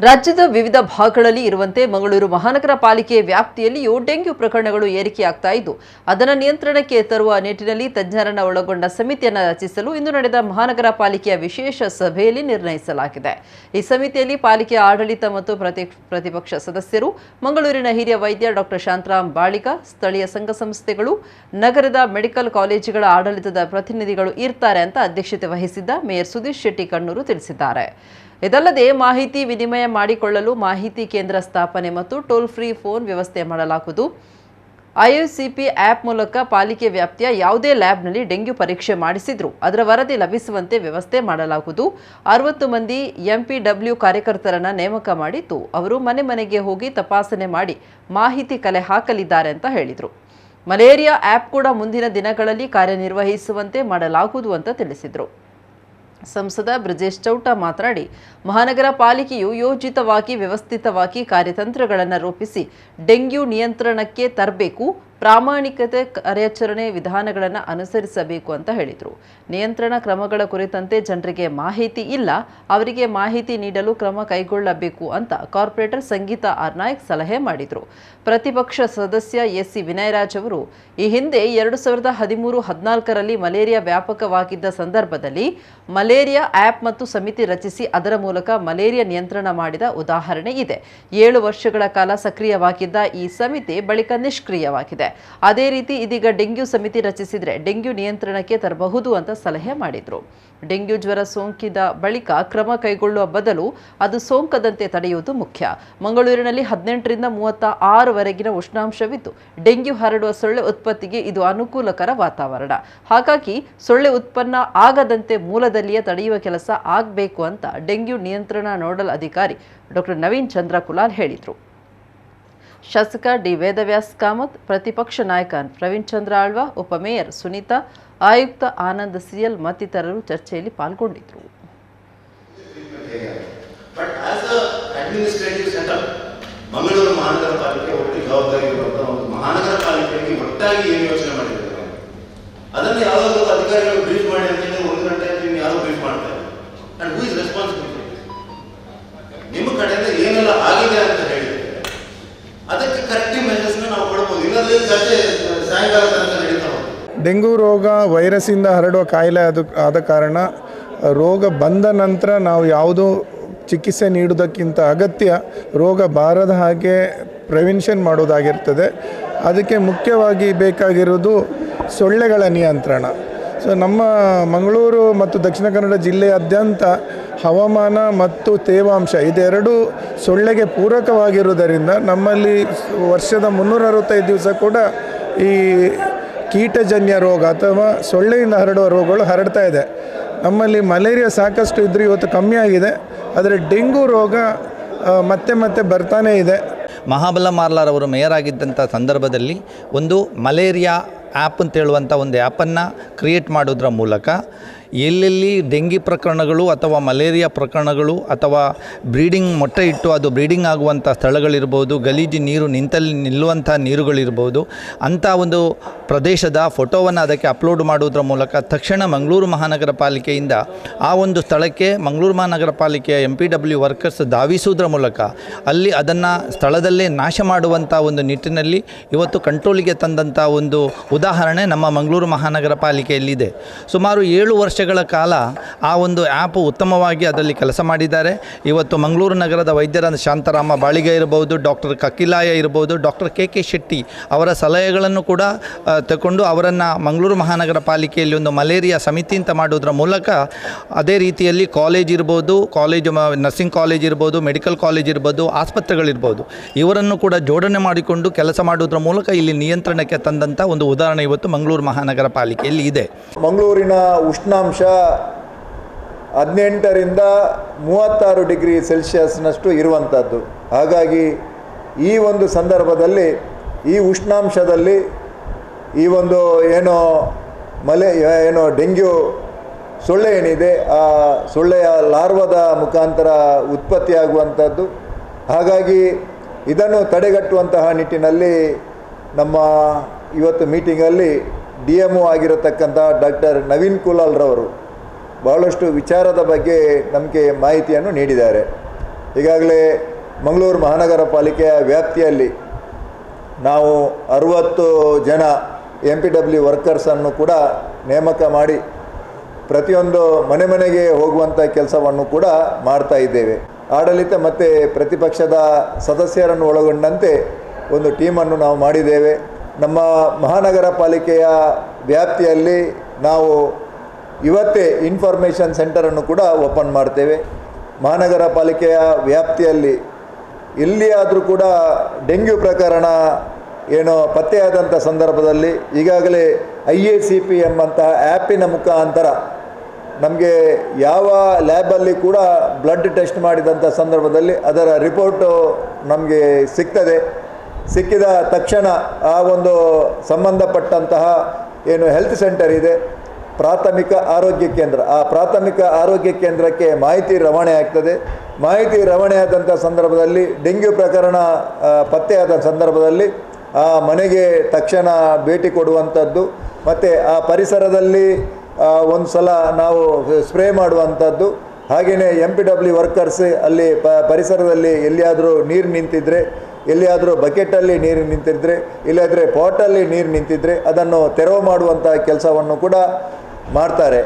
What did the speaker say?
ರಾಜ್ಯದ ವಿವಿಧ ಭಾಗಗಳಲ್ಲಿ ಇರುವಂತೆ ಮಂಗಳೂರು ಮಹಾನಗರ ಪಾಲಿಕೆ ವ್ಯಾಪ್ತಿಯಲ್ಲಿಯೂ ಡೆಂಗ್ಯೂ ಪ್ರಕರಣಗಳು ಏರಿಕೆಯಾಗ್ತಾ ಇದ್ದು ಅದನ್ನು ನಿಯಂತ್ರಣಕ್ಕೆ ತರುವ ನಿಟ್ಟಿನಲ್ಲಿ ತಜ್ಞರನ್ನು ಒಳಗೊಂಡ ಸಮಿತಿಯನ್ನು ರಚಿಸಲು ಇಂದು ನಡೆದ ಮಹಾನಗರ ಪಾಲಿಕೆಯ ವಿಶೇಷ ಸಭೆಯಲ್ಲಿ ನಿರ್ಣಯಿಸಲಾಗಿದೆ. ಈ ಸಮಿತಿಯಲ್ಲಿ ಪಾಲಿಕೆಯ ಆಡಳಿತ ಮತ್ತು ಪ್ರತಿ ಪ್ರತಿಪಕ್ಷ ಸದಸ್ಯರು, ಮಂಗಳೂರಿನ ಹಿರಿಯ ವೈದ್ಯ ಡಾಕ್ಟರ್ ಶಾಂತರಾಮ್ ಬಾಳಿಕ, ಸ್ಥಳೀಯ ಸಂಘ ಸಂಸ್ಥೆಗಳು, ನಗರದ ಮೆಡಿಕಲ್ ಕಾಲೇಜುಗಳ ಆಡಳಿತದ ಪ್ರತಿನಿಧಿಗಳು ಇರ್ತಾರೆ ಅಂತ ಅಧ್ಯಕ್ಷತೆ ವಹಿಸಿದ್ದ ಮೇಯರ್ ಸುದೀಶ್ ಶೆಟ್ಟಿ ಕಣ್ಣೂರು ತಿಳಿಸಿದ್ದಾರೆ. ಇದಲ್ಲದೆ ಮಾಹಿತಿ ವಿನಿಮಯ ಮಾಡಿಕೊಳ್ಳಲು ಮಾಹಿತಿ ಕೇಂದ್ರ ಸ್ಥಾಪನೆ ಮತ್ತು ಟೋಲ್ ಫ್ರೀ ಫೋನ್ ವ್ಯವಸ್ಥೆ ಮಾಡಲಾಗುವುದು. ಐಎಸ್ಸಿಪಿ ಆ್ಯಪ್ ಮೂಲಕ ಪಾಲಿಕೆ ವ್ಯಾಪ್ತಿಯ ಯಾವುದೇ ಲ್ಯಾಬ್ನಲ್ಲಿ ಡೆಂಗ್ಯೂ ಪರೀಕ್ಷೆ ಮಾಡಿಸಿದ್ರು. ಅದರ ವರದಿ ಲಭಿಸುವಂತೆ ವ್ಯವಸ್ಥೆ ಮಾಡಲಾಗುವುದು. ಅರವತ್ತು ಮಂದಿ ಎಂಪಿಡಬ್ಲ್ಯೂ ಕಾರ್ಯಕರ್ತರನ್ನು ನೇಮಕ ಮಾಡಿದ್ದು ಅವರು ಮನೆ ಮನೆಗೆ ಹೋಗಿ ತಪಾಸಣೆ ಮಾಡಿ ಮಾಹಿತಿ ಕಲೆ ಹಾಕಲಿದ್ದಾರೆ ಅಂತ ಹೇಳಿದರು. ಮಲೇರಿಯಾ ಆ್ಯಪ್ ಕೂಡ ಮುಂದಿನ ದಿನಗಳಲ್ಲಿ ಕಾರ್ಯನಿರ್ವಹಿಸುವಂತೆ ಮಾಡಲಾಗುವುದು ಅಂತ ತಿಳಿಸಿದರು. ಸಂಸದ ಬ್ರಜೇಶ್ ಚೌಟ ಮಾತನಾಡಿ ಮಹಾನಗರ ಪಾಲಿಕೆಯು ಯೋಜಿತವಾಗಿ ವ್ಯವಸ್ಥಿತವಾಗಿ ಕಾರ್ಯತಂತ್ರಗಳನ್ನು ರೂಪಿಸಿ ಡೆಂಗ್ಯೂ ನಿಯಂತ್ರಣಕ್ಕೆ ತರಬೇಕು ಪ್ರಾಮಾಣಿಕತೆ ಕಾರ್ಯಾಚರಣೆ ವಿಧಾನಗಳನ್ನು ಅನುಸರಿಸಬೇಕು ಅಂತ ಹೇಳಿದರು. ನಿಯಂತ್ರಣ ಕ್ರಮಗಳ ಕುರಿತಂತೆ ಜನರಿಗೆ ಮಾಹಿತಿ ಇಲ್ಲ. ಅವರಿಗೆ ಮಾಹಿತಿ ನೀಡಲು ಕ್ರಮ ಕೈಗೊಳ್ಳಬೇಕು ಅಂತ ಕಾರ್ಪೊರೇಟರ್ ಸಂಗೀತ ಆರ್ ನಾಯಕ್ ಸಲಹೆ ಮಾಡಿದರು. ಪ್ರತಿಪಕ್ಷ ಸದಸ್ಯ ಎಸ್ ಸಿ ವಿನಯರಾಜ್ ಅವರು, ಈ ಹಿಂದೆ ಎರಡು ಸಾವಿರದ ಹದಿಮೂರು ಹದಿನಾಲ್ಕರಲ್ಲಿ ಮಲೇರಿಯಾ ವ್ಯಾಪಕವಾಗಿದ್ದ ಸಂದರ್ಭದಲ್ಲಿ ಮಲೇರಿಯಾ ಆ್ಯಪ್ ಮತ್ತು ಸಮಿತಿ ರಚಿಸಿ ಅದರ ಮೂಲಕ ಮಲೇರಿಯಾ ನಿಯಂತ್ರಣ ಮಾಡಿದ ಉದಾಹರಣೆ ಇದೆ. ಏಳು ವರ್ಷಗಳ ಕಾಲ ಸಕ್ರಿಯವಾಗಿದ್ದ ಈ ಸಮಿತಿ ಬಳಿಕ ನಿಷ್ಕ್ರಿಯವಾಗಿದೆ. ಅದೇ ರೀತಿ ಇದೀಗ ಡೆಂಗ್ಯೂ ಸಮಿತಿ ರಚಿಸಿದ್ರೆ ಡೆಂಗ್ಯೂ ನಿಯಂತ್ರಣಕ್ಕೆ ತರಬಹುದು ಅಂತ ಸಲಹೆ ಮಾಡಿದ್ರು. ಡೆಂಗ್ಯೂ ಜ್ವರ ಸೋಂಕಿದ ಬಳಿಕ ಕ್ರಮ ಕೈಗೊಳ್ಳುವ ಬದಲು ಅದು ಸೋಂಕದಂತೆ ತಡೆಯುವುದು ಮುಖ್ಯ. ಮಂಗಳೂರಿನಲ್ಲಿ ಹದಿನೆಂಟರಿಂದ ಮೂವತ್ತ ಆರವರೆಗಿನ ಉಷ್ಣಾಂಶವಿದ್ದು, ಡೆಂಗ್ಯೂ ಹರಡುವ ಸೊಳ್ಳೆ ಉತ್ಪತ್ತಿಗೆ ಇದು ಅನುಕೂಲಕರ ವಾತಾವರಣ. ಹಾಗಾಗಿ ಸೊಳ್ಳೆ ಉತ್ಪನ್ನ ಆಗದಂತೆ ಮೂಲದಲ್ಲಿಯೇ ತಡೆಯುವ ಕೆಲಸ ಆಗಬೇಕು ಅಂತ ಡೆಂಗ್ಯೂ ನಿಯಂತ್ರಣ ನೋಡಲ್ ಅಧಿಕಾರಿ ಡಾಕ್ಟರ್ ನವೀನ್ ಚಂದ್ರ ಕುಲಾಲ್ ಹೇಳಿದರು. ಶಾಸಕ ಡಿ ವೇದವ್ಯಾಸ್ ಕಾಮತ್, ಪ್ರತಿಪಕ್ಷ ನಾಯಕ ಪ್ರವೀಣ್ ಚಂದ್ರ ಆಳ್ವ ಉಪಮೇಯರ್ ಸುನೀತಾ, ಆಯುಕ್ತ ಆನಂದ್ ಸಿಎಲ್ ಮತ್ತಿತರರು ಚರ್ಚೆಯಲ್ಲಿ ಪಾಲ್ಗೊಂಡಿದ್ದರು ಮಂಗಳೂರು ಮಹಾನಗರ ಪಾಲಿಕೆ ಒಟ್ಟು ಜವಾಬ್ದಾರಿ ಇರುವಂತಹ ಒಂದು ಮಹಾನಗರ ಪಾಲಿಕೆಗೆ ಒಟ್ಟಾಗಿ ಏನು ಯೋಚನೆ ಮಾಡಿದ್ದಾರೆ? ಅದನ್ನು ಯಾವುದಾದ್ರು ಅಧಿಕಾರಿಗಳು ಬ್ರೀಫ್ ಮಾಡಿ ಡೆಂಗು ರೋಗ ವೈರಸ್ಸಿಂದ ಹರಡುವ ಕಾಯಿಲೆ ಅದು ಆದ ಕಾರಣ, ರೋಗ ಬಂದ ನಂತರ ನಾವು ಯಾವುದು ಚಿಕಿತ್ಸೆ ನೀಡುವುದಕ್ಕಿಂತ ಅಗತ್ಯ ರೋಗ ಬಾರದ ಹಾಗೆ ಪ್ರಿವೆನ್ಷನ್ ಮಾಡೋದಾಗಿರ್ತದೆ. ಅದಕ್ಕೆ ಮುಖ್ಯವಾಗಿ ಬೇಕಾಗಿರೋದು ಸೊಳ್ಳೆಗಳ ನಿಯಂತ್ರಣ. ಸೊ ನಮ್ಮ ಮಂಗಳೂರು ಮತ್ತು ದಕ್ಷಿಣ ಕನ್ನಡ ಜಿಲ್ಲೆಯಾದ್ಯಂತ ಹವಾಮಾನ ಮತ್ತು ತೇವಾಂಶ ಇದೆರಡು ಸೊಳ್ಳೆಗೆ ಪೂರಕವಾಗಿರುವುದರಿಂದ ನಮ್ಮಲ್ಲಿ ವರ್ಷದ ಮುನ್ನೂರ ಅರವತ್ತೈದು ದಿವಸ ಕೂಡ ಈ ಕೀಟಜನ್ಯ ರೋಗ ಅಥವಾ ಸೊಳ್ಳೆಯಿಂದ ಹರಡುವ ರೋಗಗಳು ಹರಡ್ತಾ ಇದೆ. ನಮ್ಮಲ್ಲಿ ಮಲೇರಿಯಾ ಸಾಕಷ್ಟು ಇದ್ದರೂ ಇವತ್ತು ಕಮ್ಮಿ ಆಗಿದೆ. ಆದರೆ ಡೆಂಗು ರೋಗ ಮತ್ತೆ ಮತ್ತೆ ಬರ್ತಾನೇ ಇದೆ. ಮಹಾಬಲ ಮಾರ್ಲಾರ್ ಅವರು ಮೇಯರ್ ಆಗಿದ್ದಂಥ ಸಂದರ್ಭದಲ್ಲಿ ಒಂದು ಮಲೇರಿಯಾ ಆ್ಯಪ್ ಅಂತ ಹೇಳುವಂಥ ಒಂದು ಆ್ಯಪನ್ನು ಕ್ರಿಯೇಟ್ ಮಾಡೋದ್ರ ಮೂಲಕ ಎಲ್ಲೆಲ್ಲಿ ಡೆಂಗಿ ಪ್ರಕರಣಗಳು ಅಥವಾ ಮಲೇರಿಯಾ ಪ್ರಕರಣಗಳು ಅಥವಾ ಬ್ರೀಡಿಂಗ್ ಮೊಟ್ಟೆ ಇಟ್ಟು ಅದು ಬ್ರೀಡಿಂಗ್ ಆಗುವಂಥ ಸ್ಥಳಗಳಿರ್ಬೋದು, ಗಲೀಜು ನೀರು ನಿಂತಲ್ಲಿ ನಿಲ್ಲುವಂಥ ನೀರುಗಳಿರ್ಬೋದು, ಅಂಥ ಒಂದು ಪ್ರದೇಶದ ಫೋಟೋವನ್ನು ಅದಕ್ಕೆ ಅಪ್ಲೋಡ್ ಮಾಡುವುದರ ಮೂಲಕ ತಕ್ಷಣ ಮಂಗಳೂರು ಮಹಾನಗರ ಪಾಲಿಕೆಯಿಂದ ಆ ಒಂದು ಸ್ಥಳಕ್ಕೆ, ಮಂಗಳೂರು ಮಹಾನಗರ ಪಾಲಿಕೆಯ ಎಂ ಪಿ ಡಬ್ಲ್ಯೂ ವರ್ಕರ್ಸ್ ಧಾವಿಸುವುದರ ಮೂಲಕ ಅಲ್ಲಿ ಅದನ್ನು ಸ್ಥಳದಲ್ಲೇ ನಾಶ ಮಾಡುವಂಥ ಒಂದು ನಿಟ್ಟಿನಲ್ಲಿ ಇವತ್ತು ಕಂಟ್ರೋಲಿಗೆ ತಂದಂಥ ಒಂದು ಉದಾಹರಣೆ ನಮ್ಮ ಮಂಗಳೂರು ಮಹಾನಗರ ಪಾಲಿಕೆಯಲ್ಲಿದೆ. ಸುಮಾರು ಏಳು ವರ್ಷಗಳ ಕಾಲ ಆ ಒಂದು ಆ್ಯಪ್ ಉತ್ತಮವಾಗಿ ಅದರಲ್ಲಿ ಕೆಲಸ ಮಾಡಿದ್ದಾರೆ. ಇವತ್ತು ಮಂಗಳೂರು ನಗರದ ವೈದ್ಯರಾದ ಶಾಂತರಾಮ ಬಾಳಿಗೆ ಇರಬಹುದು ಡಾಕ್ಟರ್ ಕಕಿಲಾಯ ಇರ್ಬೋದು, ಡಾಕ್ಟರ್ ಕೆ ಕೆ ಶೆಟ್ಟಿ ಅವರ ಸಲಹೆಗಳನ್ನು ಕೂಡ ತಗೊಂಡು ಅವರನ್ನು ಮಂಗಳೂರು ಮಹಾನಗರ ಪಾಲಿಕೆಯಲ್ಲಿ ಒಂದು ಮಲೇರಿಯಾ ಸಮಿತಿ ಅಂತ ಮಾಡೋದ್ರ ಮೂಲಕ ಅದೇ ರೀತಿಯಲ್ಲಿ ಕಾಲೇಜ್ ಇರ್ಬೋದು, ಕಾಲೇಜು ನರ್ಸಿಂಗ್ ಕಾಲೇಜ್ ಇರ್ಬೋದು, ಮೆಡಿಕಲ್ ಕಾಲೇಜ್ ಇರ್ಬೋದು ಆಸ್ಪತ್ರೆಗಳಿರ್ಬೋದು ಇವರನ್ನು ಕೂಡ ಜೋಡಣೆ ಮಾಡಿಕೊಂಡು ಕೆಲಸ ಮಾಡೋದ್ರ ಮೂಲಕ ಇಲ್ಲಿ ನಿಯಂತ್ರಣಕ್ಕೆ ತಂದಂಥ ಒಂದು ಉದಾಹರಣೆ ಇವತ್ತು ಮಂಗಳೂರು ಮಹಾನಗರ ಪಾಲಿಕೆಯಲ್ಲಿ ಇದೆ. ಮಂಗಳೂರಿನ ಉಷ್ಣಾಂಶ ಹದಿನೆಂಟರಿಂದ ಮೂವತ್ತಾರು ಡಿಗ್ರಿ ಸೆಲ್ಸಿಯಸ್ನಷ್ಟು ಇರುವಂಥದ್ದು. ಹಾಗಾಗಿ ಈ ಒಂದು ಸಂದರ್ಭದಲ್ಲಿ, ಈ ಉಷ್ಣಾಂಶದಲ್ಲಿ ಈ ಒಂದು ಏನೋ ಮಲೆ, ಏನೋ ಡೆಂಗ್ಯೂ ಸೊಳ್ಳೆ ಏನಿದೆ, ಆ ಸೊಳ್ಳೆಯ ಲಾರ್ವದ ಮುಖಾಂತರ ಉತ್ಪತ್ತಿಯಾಗುವಂಥದ್ದು. ಹಾಗಾಗಿ ಇದನ್ನು ತಡೆಗಟ್ಟುವಂತಹ ನಿಟ್ಟಿನಲ್ಲಿ ನಮ್ಮ ಇವತ್ತು ಮೀಟಿಂಗಲ್ಲಿ ಡಿ ಎಂ ಒ ಆಗಿರತಕ್ಕಂಥ ಡಾಕ್ಟರ್ ನವೀನ್ ಕುಲಾಲ್ರವರು ಬಹಳಷ್ಟು ವಿಚಾರದ ಬಗ್ಗೆ ನಮಗೆ ಮಾಹಿತಿಯನ್ನು ನೀಡಿದ್ದಾರೆ. ಈಗಾಗಲೇ ಮಂಗಳೂರು ಮಹಾನಗರ ಪಾಲಿಕೆಯ ವ್ಯಾಪ್ತಿಯಲ್ಲಿ ನಾವು ಅರುವತ್ತು ಜನ ಎಂ ಪಿ ಡಬ್ಲ್ಯೂ ವರ್ಕರ್ಸನ್ನು ಕೂಡ ನೇಮಕ ಮಾಡಿ ಪ್ರತಿಯೊಂದು ಮನೆ ಮನೆಗೆ ಹೋಗುವಂಥ ಕೆಲಸವನ್ನು ಕೂಡ ಮಾಡ್ತಾ ಇದ್ದೇವೆ. ಆಡಳಿತ ಮತ್ತು ಪ್ರತಿಪಕ್ಷದ ಸದಸ್ಯರನ್ನು ಒಳಗೊಂಡಂತೆ ಒಂದು ಟೀಮನ್ನು ನಾವು ಮಾಡಿದ್ದೇವೆ. ನಮ್ಮ ಮಹಾನಗರ ಪಾಲಿಕೆಯ ವ್ಯಾಪ್ತಿಯಲ್ಲಿ ನಾವು ಇವತ್ತೇ ಇನ್ಫಾರ್ಮೇಷನ್ ಸೆಂಟರನ್ನು ಕೂಡ ಓಪನ್ ಮಾಡ್ತೇವೆ. ಮಹಾನಗರ ಪಾಲಿಕೆಯ ವ್ಯಾಪ್ತಿಯಲ್ಲಿ ಎಲ್ಲಿಯಾದರೂ ಕೂಡ ಡೆಂಗ್ಯೂ ಪ್ರಕರಣ ಏನೋ ಪತ್ತೆಯಾದಂಥ ಸಂದರ್ಭದಲ್ಲಿ ಈಗಾಗಲೇ ಐ ಎ ಸಿ ಪಿ ಎಂಬಂತಹ ಆ್ಯಪಿನ ಮುಖಾಂತರ ನಮಗೆ ಯಾವ ಲ್ಯಾಬಲ್ಲಿ ಕೂಡ ಬ್ಲಡ್ ಟೆಸ್ಟ್ ಮಾಡಿದಂಥ ಸಂದರ್ಭದಲ್ಲಿ ಅದರ ರಿಪೋರ್ಟು ನಮಗೆ ಸಿಗ್ತದೆ. ಸಿಕ್ಕಿದ ತಕ್ಷಣ ಆ ಒಂದು ಸಂಬಂಧಪಟ್ಟಂತಹ ಏನು ಹೆಲ್ತ್ ಸೆಂಟರ್ ಇದೆ, ಪ್ರಾಥಮಿಕ ಆರೋಗ್ಯ ಕೇಂದ್ರ. ಆ ಪ್ರಾಥಮಿಕ ಆರೋಗ್ಯ ಕೇಂದ್ರಕ್ಕೆ ಮಾಹಿತಿ ರವಾನೆ ಆಗ್ತದೆ. ಮಾಹಿತಿ ರವಾನೆ ಆದಂಥ ಸಂದರ್ಭದಲ್ಲಿ, ಡೆಂಗ್ಯೂ ಪ್ರಕರಣ ಪತ್ತೆಯಾದ ಸಂದರ್ಭದಲ್ಲಿ ಆ ಮನೆಗೆ ತಕ್ಷಣ ಭೇಟಿ ಕೊಡುವಂಥದ್ದು ಮತ್ತು ಆ ಪರಿಸರದಲ್ಲಿ ಒಂದು ಸಲ ನಾವು ಸ್ಪ್ರೇ ಮಾಡುವಂಥದ್ದು ಹಾಗೆಯೇ ಎಂ ಪಿ ಡಬ್ಲ್ಯೂ ವರ್ಕರ್ಸ್ ಅಲ್ಲಿ ಪರಿಸರದಲ್ಲಿ ಎಲ್ಲಿಯಾದರೂ ನೀರು ನಿಂತಿದ್ದರೆ ಎಲ್ಲಿಯಾದರೂ ಬಕೆಟಲ್ಲಿ ನೀರು ನಿಂತಿದ್ದರೆ ಇಲ್ಲಾದರೆ ಪಾಟಲ್ಲಿ ನೀರು ನಿಂತಿದ್ದರೆ ಅದನ್ನು ತೆರವು ಮಾಡುವಂಥ ಕೆಲಸವನ್ನು ಕೂಡ ಮಾಡ್ತಾರೆ.